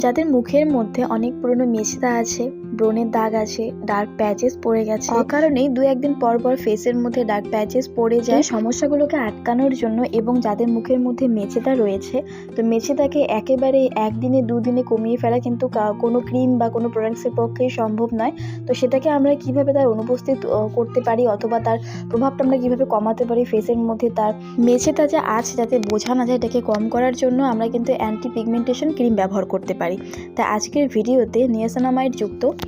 যাদের মুখের মধ্যে অনেক পুরনো মেশদা আছে ব্রণের দাগ আছে ডার্ক প্যাচেস পড়ে গেছে। অকারণেই দু একদিন পর পর ফেসের মধ্যে ডার্ক প্যাচেস পড়ে যায়। সমস্যাগুলোকে আটকানোর জন্য এবং যাদের মুখের মধ্যে মেছেদা রয়েছে তো মেছেদাকে একেবারে একদিনে দুদিনে কমিয়ে ফেলা কিন্তু কোনো ক্রিম বা কোনো প্রোডাক্টসের পক্ষে সম্ভব নয়। তো সেটাকে আমরা কীভাবে তার অনুপস্থিত করতে পারি অথবা তার প্রভাবটা আমরা কীভাবে কমাতে পারি ফেসের মধ্যে তার মেছেদা যে আছে যাতে বোঝা না যায় এটাকে কম করার জন্য আমরা কিন্তু অ্যান্টি পিগমেন্টেশন ক্রিম ব্যবহার করতে পারি। তাই আজকের ভিডিওতে নিয়াসানামাইড যুক্ত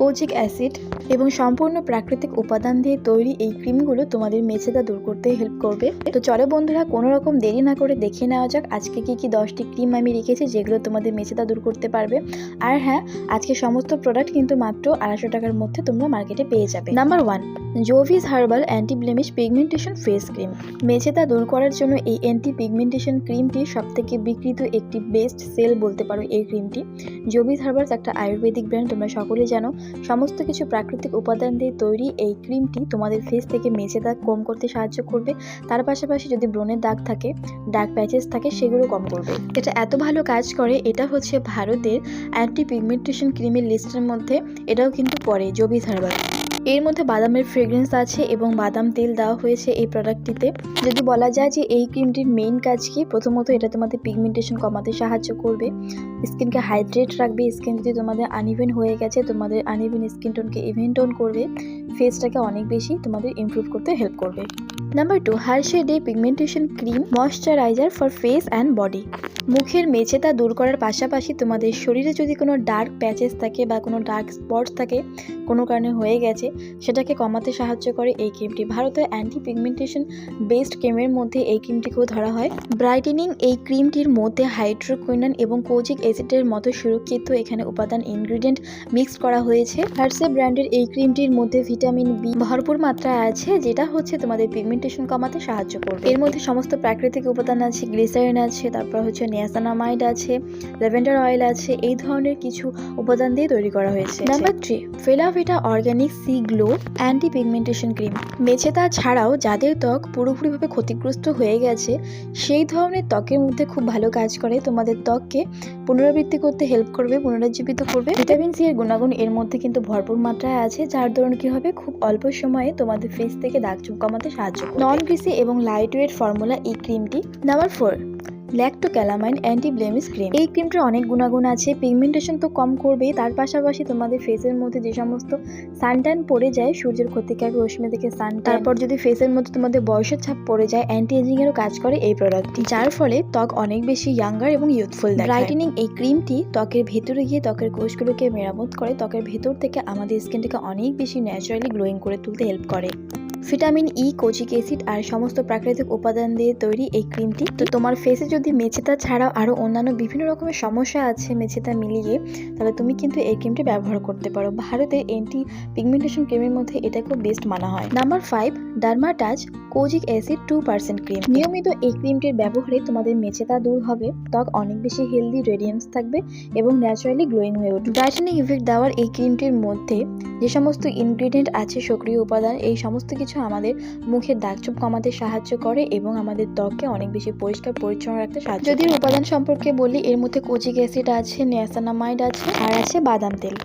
কোচিক অ্যাসিড এবং সম্পূর্ণ প্রাকৃতিক উপাদান দিয়ে তৈরি এই ক্রিমগুলো তোমাদের মেছেদা দূর করতে হেল্প করবে। তো চলো বন্ধুরা কোনো রকম দেরি না করে দেখে নেওয়া যাক আজকে কি কি দশটি ক্রিম আমি রেখেছি যেগুলো তোমাদের মেছেদা দূর করতে পারবে। আর হ্যাঁ আজকে সমস্ত প্রোডাক্ট কিন্তু মাত্র আড়াইশো টাকার মধ্যে তোমরা মার্কেটে পেয়ে যাবে। Number one Jovees herbal anti blemish pigmentation face cream Mecheda দূর করার জন্য এই অ্যান্টি পিগমেন্টেশন ক্রিমটি সবথেকে বিক্রিত একটি বেস্ট সেল বলতে পারো এই ক্রিমটি জোভিস হার্বালস একটা আয়ুর্বেদিক ব্র্যান্ড তোমরা সকলে জানো। সমস্ত কিছু প্রাকৃতিক উপাদান দিয়ে তৈরি এই ক্রিমটি তোমাদের ফেস থেকে মেঝে দাগ কম করতে সাহায্য করবে। তার পাশাপাশি যদি ব্রণের দাগ থাকে ডার্ক প্যাচেস থাকে, সেগুলো কম করবে। এটা এত ভালো কাজ করে, এটা হচ্ছে ভারতের অ্যান্টি পিগমেন্টেশন ক্রিমের লিস্টের মধ্যে, এটাও কিন্তু পরে জবি হার্বাল এর মধ্যে বাদামের ফ্রেগ্রেন্স আছে এবং বাদাম তেল দেওয়া হয়েছে এই প্রোডাক্টটিতে যদি বলা যায় যে এই ক্রিমটির মেইন কাজ কি, প্রথমত এটা তোমাদের পিগমেন্টেশন কমাতে সাহায্য করবে। স্কিনকে হাইড্রেট রাখবে স্কিন যদি তোমাদের আনইভেন হয়ে গেছে, তোমাদের আনইভেন স্কিন টোনকে ইভেন টোন করবে। ফেসটাকে অনেক বেশি তোমাদের ইমপ্রুভ করতে হেল্প করবে। নাম্বার টু হার্শে day pigmentation cream moisturiser for face and body মুখের মেঝেতা দূর করার পাশাপাশি তোমাদের শরীরে যদি কোনো ডার্ক প্যাচেস থাকে বা কোনো ডার্ক স্পটস থাকে, কোনো কারণে হয়ে গেছে, সেটাকে কমাতে সাহায্য করে এই ক্রিমটি ভারতের অ্যান্টি পিগমেন্টেশন বেসড ক্রিমের মধ্যে এই ক্রিমটিকেও ধরা হয়। ব্রাইটেনিং এই ক্রিমটির মধ্যে হাইড্রোকুইনান এবং কোজিক অ্যাসিডের মতো সুরক্ষিত এখানে উপাদান ইনগ্রিডিয়েন্ট মিক্স করা হয়েছে। হার্সে ব্র্যান্ডের এই ক্রিমটির মধ্যে ভিটামিন বি ভরপুর মাত্রায় আছে, যেটা হচ্ছে তোমাদের পিগমেন্টেশন কমাতে সাহায্য করবে। এর মধ্যে সমস্ত প্রাকৃতিক উপাদান আছে গ্লিসারিন আছে, তারপর হচ্ছে নিয়াসানামাইড আছে ল্যাভেন্ডার অয়েল আছে, এই ধরনের কিছু উপাদান দিয়ে তৈরি করা হয়েছে। Number three ফেলাভিটা organic C glow anti pigmentation cream মেছেতা ছাড়াও যাদের ত্বক পুরোপুরিভাবে ক্ষতিগ্রস্ত হয়ে গেছে, সেই ধরনের ত্বকের মধ্যে খুব ভালো কাজ করে। তোমাদের ত্বককে পুনরাবৃত্তি করতে হেল্প করবে, পুনরুজ্জীবিত করবে। ভিটামিন সি এর গুণাগুণ এর মধ্যে কিন্তু ভরপুর মাত্রায় আছে, যার দরুন কি হবে? খুব অল্প সময়ে তোমাদের ফেস থেকে দাগ চুপ কমাতে সাহায্য নন গ্রিসি এবং লাইট ওয়েট ফর্মুলা এই ক্রিমটি number four Lacto Calamine anti blemish cream এই ক্রিমটার অনেক গুণাগুণ আছে পিগমেন্টেশন তো কম করবেই তার পাশাপাশি তোমাদের ফেসের মধ্যে যে সমস্ত সানট্যান পড়ে যায়, সূর্যের ক্ষতিকারক রশ্মি থেকে সান তারপর যদি ফেসের মধ্যে তোমাদের বয়সের ছাপ পড়ে যায় অ্যান্টি এজিং এরও কাজ করে এই প্রোডাক্টটি যার ফলে ত্বক অনেক বেশি ইয়াঙ্গার এবং ইউথফুল ব্রাইটেনিং এই ক্রিমটি ত্বকের ভেতরে গিয়ে ত্বকের কোষগুলোকে মেরামত করে, ত্বকের ভেতর থেকে আমাদের স্কিনটাকে অনেক বেশি ন্যাচারালি গ্লোয়িং করে তুলতে হেল্প করে। ভিটামিন ই কোচিক অ্যাসিড আর সমস্ত প্রাকৃতিক উপাদান দিয়ে তৈরি এই ক্রিমটি। তো তোমার ফেসে যদি মেছেতা ছাড়াও আরও অন্যান্য বিভিন্ন রকমের সমস্যা আছে মেছেতা মিলিয়ে, তাহলে তুমি কিন্তু এই ক্রিমটি ব্যবহার করতে পারো। ভারতের অ্যান্টি পিগমেন্টেশন ক্রিমের মধ্যে এটাকেও বেস্ট মানা হয়। Number five Dermatouch kojic acid two percent cream নিয়মিত এই ক্রিমটির ব্যবহারে তোমাদের মেছেতা দূর হবে, ত্বক অনেক বেশি হেলদি রেডিয়েন্স থাকবে এবং ন্যাচারালি গ্লোয়িং হয়ে উঠবে। ব্রাইটেনিং ইফেক্ট দেওয়ার এই ক্রিমটির মধ্যে যে সমস্ত ইনগ্রিডিয়েন্ট আছে, সক্রিয় উপাদান, এই সমস্ত কিছু আমাদের মুখের দাগচুপ কমাতে সাহায্য করে এবং আমাদের ত্বককে অনেক বেশি পরিষ্কার পরিচ্ছন্ন রাখতে সাহায্য যদি উপাদান সম্পর্কে বলি এর মধ্যে কোচিক অ্যাসিড আছে নিয়াসানামাইড আছে আর আছে বাদাম তেল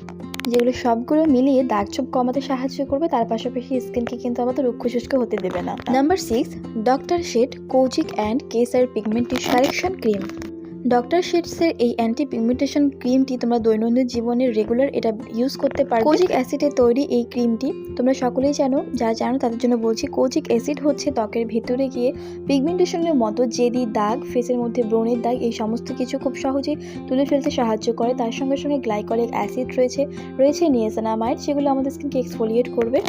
যেগুলো সবগুলো মিলিয়ে দাগছোপ কমাতে সাহায্য করবে। তার পাশাপাশি স্কিনকে কিন্তু আমাদের রুক্ষ শুষ্ক হতে দেবে না। Number six doctor Sheth kojic and kesar pigmentation correction cream doctor শেডসের এই অ্যান্টি পিগমেন্টেশন ক্রিমটি তোমরা দৈনন্দিন জীবনে রেগুলার এটা ইউজ করতে পারো কোজিক অ্যাসিডে তৈরি এই ক্রিমটি তোমরা সকলেই জানো যারা জানো তাদের জন্য বলছি কোজিক অ্যাসিড হচ্ছে ত্বকের ভেতরে গিয়ে পিগমেন্টেশনের মতো জেদি দাগ ফেসের মধ্যে ব্রণের দাগ এই সমস্ত কিছু খুব সহজেই তুলে ফেলতে সাহায্য করে। তার সঙ্গে সঙ্গে গ্লাইকলিক অ্যাসিড রয়েছে রয়েছে নিয়েসানামাইড সেগুলো আমাদের স্কিনকে এক্সফোলিয়েট করবে।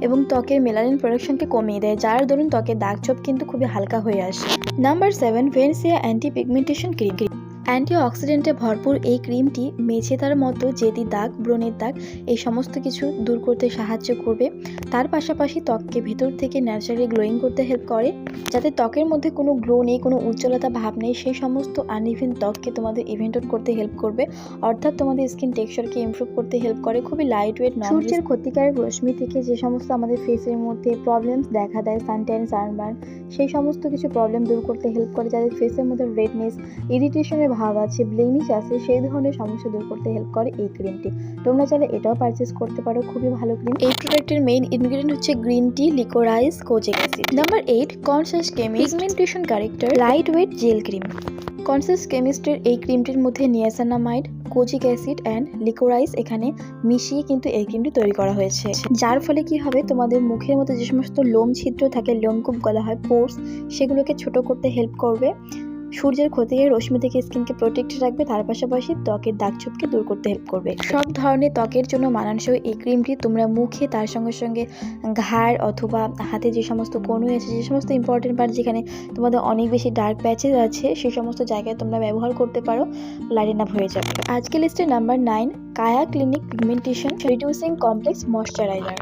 এবং ত্বকের মেলানিন প্রোডাকশনকে কমিয়ে দেয়, যার দরুন ত্বকের দাগ ছোপ কিন্তু খুবই হালকা হয়ে আসে। Number seven Venusia anti pigmentation cream anti অক্সিডেন্টে ভরপুর এই ক্রিমটি মেঝেতার মতো জেদি দাগ, ব্রণের দাগ, এই সমস্ত কিছু দূর করতে সাহায্য করবে। তার পাশাপাশি ত্বককে ভেতর থেকে ন্যাচারালি গ্লোয়িং করতে হেল্প করে। যাতে ত্বকের মধ্যে কোনো গ্লো নেই, কোনো উজ্জ্বলতা ভাব নেই, সেই সমস্ত আনইভেন ত্বককে তোমাদের ইভেন্টন করতে হেল্প করবে। অর্থাৎ তোমাদের স্কিন টেক্সচারকে ইমপ্রুভ করতে হেল্প করে। খুবই লাইট ওয়েট সূর্যের ক্ষতিকারক রশ্মি থেকে যে সমস্ত আমাদের ফেসের মধ্যে প্রবলেমস দেখা দেয় সানট্যান সানবার্ন সেই সমস্ত কিছু প্রবলেম দূর করতে হেল্প করে। যাদের ফেসের মধ্যে রেডনেস ইরিটেশনের ভাব আছে ব্লেমিশ আছে সেই ধরনের সমস্যা দূর করতে হেল্প করে এই ক্রিমটি তোমরা চাইলে এটাও পারচেস করতে পারো খুবই ভালো ক্রিম এই প্রোডাক্টের মেইন ইনগ্রেডিয়েন্ট হচ্ছে green tea licorice kojic acid number eight Conscious Chemist pigmentation corrector light weight gel cream Conscious কেমিস্টের এই ক্রিমটির মধ্যে niacinamide kojic acid and licorice এখানে মিশিয়ে কিন্তু এই ক্রিমটি তৈরি করা হয়েছে। যার ফলে কি হবে? তোমাদের মুখের মধ্যে যে সমস্ত লোম ছিদ্র থাকে লোমকূপ গলা হয় পোর্স সেগুলোকে ছোট করতে হেল্প করবে। সূর্যের ক্ষতিকারী রশ্মি থেকে স্কিনকে প্রোটেক্ট রাখবে, তার পাশাপাশি ত্বকের দাগছোপকে দূর করতে হেল্প করবে। সব ধরনের ত্বকের জন্য মানানসই এই ক্রিমটি তোমরা মুখে, তার সঙ্গে সঙ্গে ঘাড় অথবা হাতে যে সমস্ত কনুই আছে যে সমস্ত ইম্পর্টেন্ট পার্ট যেখানে তোমাদের অনেক বেশি ডার্ক প্যাচেস আছে সেই সমস্ত জায়গায় তোমরা ব্যবহার করতে পারো লাইটেন আপ হয়ে যাবে। আজকে লিস্টে number nine Kaya Clinic pigmentation reducing complex moisturiser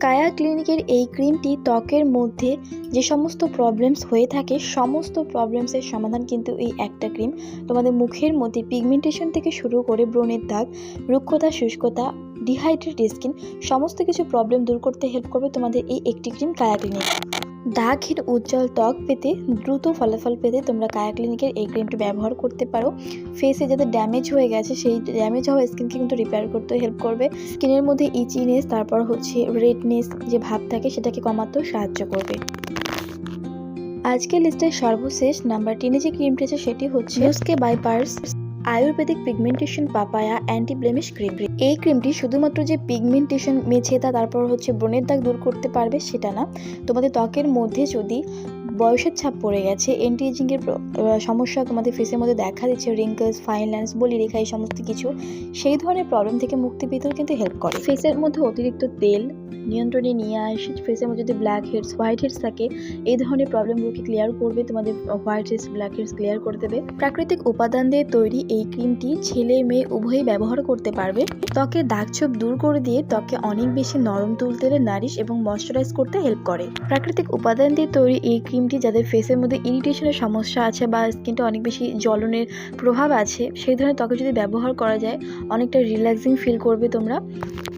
Kaya ক্লিনিকের এই ক্রিমটি ত্বকের মধ্যে যে সমস্ত প্রবলেমস হয়ে থাকে, সমস্ত প্রবলেমসের সমাধান কিন্তু এই একটা ক্রিম। তোমাদের মুখের মধ্যে পিগমেন্টেশন থেকে শুরু করে ব্রণের দাগ, রুক্ষতা, শুষ্কতা ডিহাইড্রেটেড স্কিন সমস্ত কিছু প্রবলেম দূর করতে হেল্প করবে তোমাদের এই একটি ক্রিম কায়া ক্লিনিক। দাগহীন উজ্জ্বল ত্বক পেতে দ্রুত ফলাফল পেতে তোমরা কায়া ক্লিনিকের এই ক্রিমটি ব্যবহার করতে পারো। ফেসে যাতে ড্যামেজ হয়ে গেছে, সেই ড্যামেজ হওয়া স্কিনকে কিন্তু রিপেয়ার করতে হেল্প করবে। স্কিনের মধ্যে ইচিনেস তারপর হচ্ছে রেডনেস যে ভাব থাকে, সেটাকে কমাতেও সাহায্য করবে। আজকের লিস্টের সর্বশেষ নাম্বার টেনে যে ক্রিমটি আছে, সেটি হচ্ছে বাই purse ayurvedic pigmentation papaya anti blemish cream এই ক্রিমটি শুধুমাত্র যে পিগমেন্টেশন মেছে তা তারপর হচ্ছে ব্রণের দাগ দূর করতে পারবে, সেটা না। তোমাদের ত্বকের মধ্যে যদি বয়সের ছাপ পড়ে গেছে এন্টি এজিংয়ের সমস্যা তোমাদের ফেসের মধ্যে দেখা দিচ্ছে রিঙ্কলস ফাইন লাইন্স বলি রেখা, এই সমস্ত কিছু। সেই ধরনের প্রবলেম থেকে মুক্তি পেতেও কিন্তু হেল্প করে। ফেসের মধ্যে অতিরিক্ত তেল নিয়ন্ত্রণে নিয়ে আসে ফেসের মধ্যে যদি ব্ল্যাক হেডস হোয়াইট হেডস থাকে, এই ধরনের প্রবলেমগুলোকে ক্লিয়ার করবে, তোমাদের white heads black heads clear করে দেবে। প্রাকৃতিক উপাদান দিয়ে তৈরি এই ক্রিমটি ছেলে মেয়ে উভয়ই ব্যবহার করতে পারবে। ত্বকের দাগছোপ দূর করে দিয়ে ত্বকে অনেক বেশি নরম তুলতে নারিশ এবং ময়শ্চারাইজ করতে হেল্প করে। প্রাকৃতিক উপাদান দিয়ে তৈরি এই ক্রিমটি যাদের ফেসের মধ্যে ইরিটেশনের সমস্যা আছে বা স্কিনটা অনেক বেশি জ্বলনের প্রভাব আছে, সেই ধরনের ত্বকে যদি ব্যবহার করা যায়, অনেকটা রিল্যাক্সিং ফিল করবে তোমরা।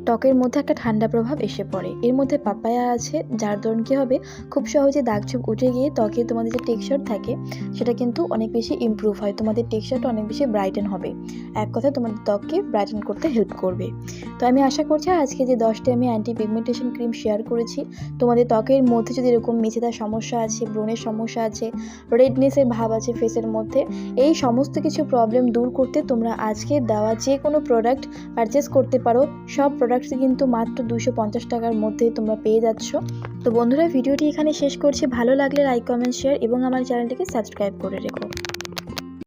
ত্বকের মধ্যে একটা ঠান্ডা প্রভাব এসে পড়ে। এর মধ্যে পাপায়া আছে, যার দরুন কী হবে? খুব সহজে দাগছোপ উঠে গিয়ে ত্বকে তোমাদের যে টেক্সচার থাকে, সেটা কিন্তু অনেক বেশি ইমপ্রুভ হয়। তোমাদের টেক্সচারটা অনেক বেশি ব্রাইটেন হবে। এক কথায় তোমাদের ত্বককে ব্রাইটেন করতে হেল্প করবে। তো আমি আশা করছি আজকে যে দশটি আমি অ্যান্টি পিগমেন্টেশন ক্রিম শেয়ার করেছি, তোমাদের ত্বকের মধ্যে যদি এরকম মেছেদার সমস্যা আছে, ব্রণের সমস্যা আছে রেডনেসের ভাব আছে ফেসের মধ্যে, এই সমস্ত কিছু প্রবলেম দূর করতে তোমরা আজকে দেওয়া যে কোনো প্রোডাক্ট পারচেস করতে পারো। সব প্রোডাক্টসই কিন্তু মাত্র দুশো পঞ্চাশ টাকার মধ্যে তোমরা পেয়ে যাচ্ছ। তো বন্ধুরা, ভিডিওটি এখানে শেষ করছি। ভালো লাগলে লাইক কমেন্ট শেয়ার এবং আমার চ্যানেলটিকে সাবস্ক্রাইব করে রেখো।